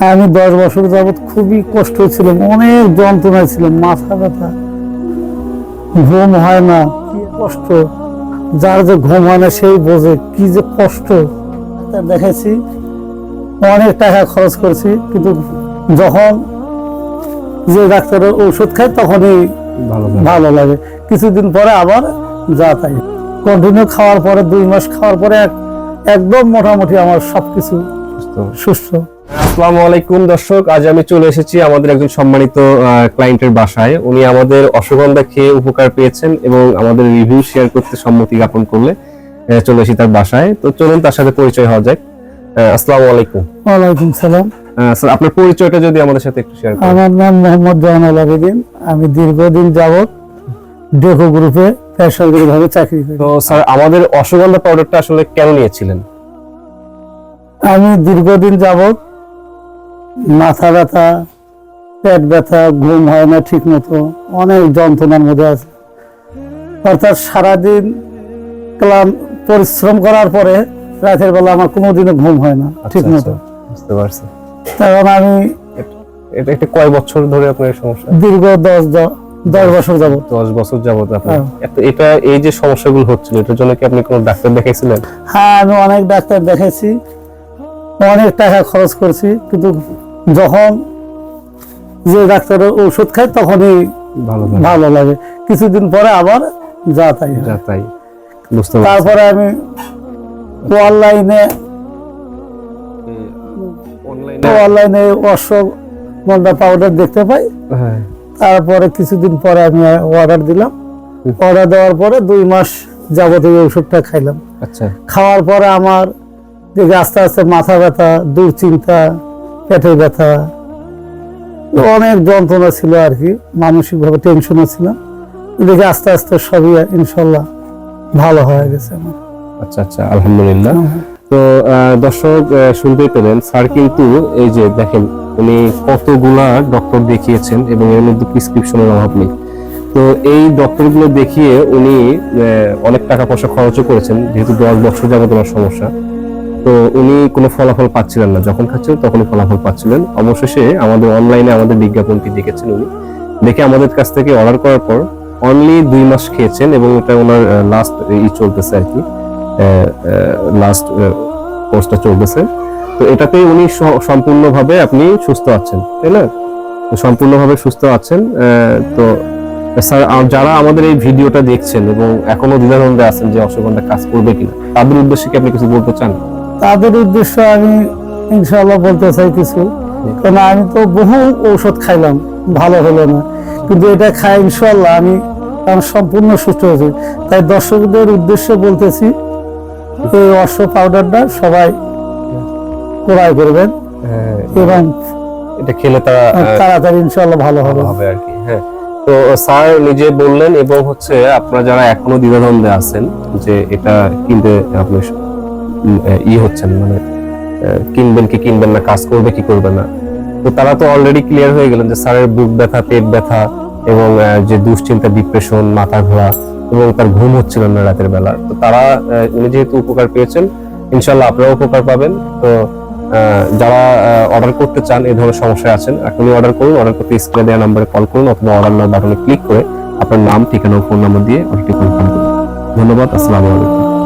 আমি দশ বছর যাবৎ খুবই কষ্ট ছিলাম অনেক যন্ত্রণায় ছিলাম মাথা ব্যথা ঘুম হয় না কি কষ্ট যার যে ঘুম হয় না সেই বোঝে কি যে কষ্ট। দেখেছি অনেক টাকা খরচ করছি কিন্তু যখন যে ডাক্তারের ওষুধ খাই তখনই ভালো লাগে। কিছুদিন পরে আবার যা তাই। কন্টিনিউ খাওয়ার পরে দুই মাস খাওয়ার পরে এক- একদম মোটামুটি আমার সব সবকিছু সুস্থ। আসসালামু আলাইকুম দর্শক। আজ আমি চলে এসেছি আমাদের একজন সম্মানিত ক্লায়েন্টের বাসায়। উনি আমাদের অশ্বগন্ধা খেয়ে উপকার পেয়েছেন এবং আমাদের রিভিউ শেয়ার করতে সম্মতি জ্ঞাপন করলে চলে এসেছি তার বাসায়। তো চলুন তার সাথে পরিচয় হওয়া যাক। আসসালামু আলাইকুম। ওয়ালাইকুম সালাম। স্যার আপনার পরিচয়টা যদি আমাদের সাথে একটু শেয়ার করেন। আমার নাম মোহাম্মদ জাহানুল আবেদিন। আমি দীর্ঘদিন যাবৎ ডেকো গ্রুপে চাকরি করি। তো স্যার আমাদের অশ্বগন্ধা পাউডারটা আসলে কেন নিয়েছিলেন? আমি দীর্ঘদিন যাবৎ মাথা ব্যথা পেট ব্যথা ঘুম হয় না ঠিক মতো অনেক যন্ত্রণার মধ্যে আছে। অর্থাৎ সারাদিন ক্লাম পরিশ্রম করার পরে রাতের বেলা আমার কোনোদিনও ঘুম হয় না ঠিক আচ্ছা, মতো আচ্ছা, বুঝতে পারছি। তখন আমি এটা একটা কয় বছর ধরে আপনার সমস্যা? দীর্ঘ দশ দশ বছর যাবৎ। দশ বছর যাবত আপনার হ্যাঁ। এটা এই যে সমস্যাগুলো হচ্ছিল এটার জন্য কি আপনি কোনো ডাক্তার দেখাইছিলেন? হ্যাঁ আমি অনেক ডাক্তার দেখেছি অনেক টাকা খরচ করছি কিন্তু যখন যে ডাক্তারের ওষুধ খাই তখনই ভালো ভালো লাগে। কিছুদিন পরে আবার যা তাই যা তাই তারপরে আমি অনলাইনে অনলাইনে অনলাইনে অশ্বগন্ধা পাউডার দেখতে পাই। হ্যাঁ। তারপরে কিছুদিন পরে আমি অর্ডার দিলাম। অর্ডার দেওয়ার পরে দুই মাস যাবতীয় ওষুধটা খাইলাম। আচ্ছা। খাওয়ার পরে আমার দেখে আস্তে আস্তে মাথা ব্যথা দুশ্চিন্তা পেটের ব্যথা অনেক যন্ত্রণা ছিল আর কি মানসিকভাবে টেনশনও ছিল দেখে আস্তে আস্তে সবই ইনশাল্লাহ ভালো হয়ে গেছে আমার। আচ্ছা আচ্ছা আলহামদুলিল্লাহ। তো আহ, দর্শক আহ, শুনতেই পেলেন স্যার কিন্তু এই যে দেখেন উনি কতগুলা ডক্টর দেখিয়েছেন এবং এর মধ্যে প্রেসক্রিপশনের অভাব নেই। তো এই ডক্টরগুলো দেখিয়ে উনি অনেক টাকা পয়সা খরচও করেছেন যেহেতু দশ বছর যাবত ওনার সমস্যা। তো উনি কোনো ফলাফল পাচ্ছিলেন না। যখন খাচ্ছিলেন, তখনই ফলাফল পাচ্ছিলেন। অবশেষে আমাদের অনলাইনে আমাদের বিজ্ঞাপনটি দেখেছেন উনি। দেখে আমাদের কাছ থেকে অর্ডার করার পর অনলি দুই মাস খেয়েছেন এবং এটা ওনার লাস্ট ই চলতেছে আর কি। লাস্ট কোর্সটা চলতেছে। তো এটাতে উনি সম্পূর্ণভাবে আপনি সুস্থ আছেন, তাই না? সম্পূর্ণভাবে সুস্থ আছেন। তো, স্যার যারা আমাদের এই ভিডিওটা দেখছেন এবং এখনও দ্বিধাদ্বন্দ্বে আছেন যে অশ্বগন্ধা কাজ করবে কিনা, তাদের উদ্দেশ্যে কি আপনি কিছু বলতে চান? তাদের উদ্দেশ্য আমি ইনশাল্লাহ বলতে চাই কিছু। কারণ আমি তো বহু ঔষধ খাইলাম ভালো হলো না। কিন্তু এটা খাই ইনশাল্লাহ আমি আমি সম্পূর্ণ সুস্থ হয়েছি। তাই দর্শকদের উদ্দেশ্যে বলতেছি এই অশ্ব পাউডারটা সবাই ক্রয় করবেন। এবং এটা খেলে তারা আহ, তাড়াতাড়ি ইনশাল্লাহ ভালো হবে। ভালো হবে আর কি হ্যাঁ। তো স্যার নিজে বললেন এবং হচ্ছে আপনারা যারা এখনও দ্বিধাদ্বন্দ্বে আছেন যে এটা কিনতে আপনি ই হচ্ছেন মানে কিনবেন কি কিনবেন না, কাজ করবে কি করবে না। তো তারা তো অলরেডি ক্লিয়ার হয়ে গেলেন যে স্যারের বুক ব্যথা, পেট ব্যথা এবং যে দুশ্চিন্তা ডিপ্রেশন মাথা ঘোরা এবং তার ঘুম হচ্ছিল না রাতের বেলা। তো তারা উনি যেহেতু উপকার পেয়েছেন ইনশাল্লাহ আপনারাও উপকার পাবেন। তো যারা অর্ডার করতে চান, এই ধরনের সমস্যায় আছেন, এখনই অর্ডার করুন অর্ডার করতে স্ক্রিনে দেওয়া নাম্বারে কল করুন অথবা অর্ডার নাও বাটনে ক্লিক করে আপনার নাম, ঠিকানা ফোন নাম্বার দিয়ে অর্ডারটি কনফার্ম করুন। ধন্যবাদ, আসসালামু আলাইকুম।